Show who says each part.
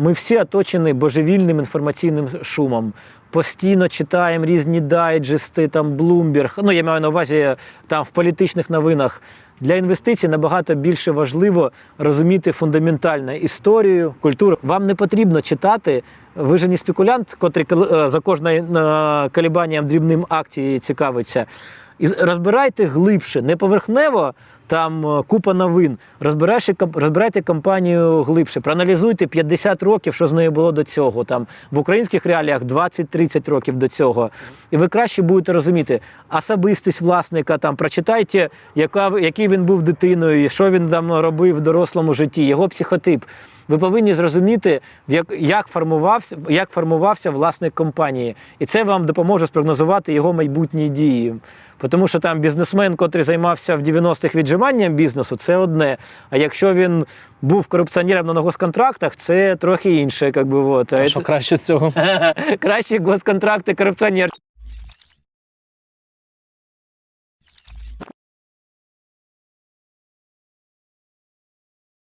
Speaker 1: ми всі оточені божевільним інформаційним шумом. Постійно читаємо різні дайджести, там Bloomberg, ну я маю на увазі там в політичних новинах. Для інвестицій набагато більше важливо розуміти фундаментально історію, культуру. Вам не потрібно читати. Ви ж не спекулянт, котрий е, за кожним е, колебанням дрібним акції цікавиться. І розбирайте глибше, не поверхнево, там е, купа новин. Розбирайте, розбирайте компанію глибше, проаналізуйте 50 років, що з нею було до цього. Там в українських реаліях 20-30 років до цього. І ви краще будете розуміти особистість власника. Там прочитайте, яка, який він був дитиною, що він там робив в дорослому житті, його психотип. Ви повинні зрозуміти, як, як, формувався, як формувався власник компанії. І це вам допоможе спрогнозувати його майбутні дії. Тому що там бізнесмен, котрий займався в 90-х віджиманням бізнесу, це одне. А якщо він був корупціонером на госконтрактах, це трохи інше. Як би, от.
Speaker 2: А що краще з цього?
Speaker 1: Краще госконтракти корупціонер.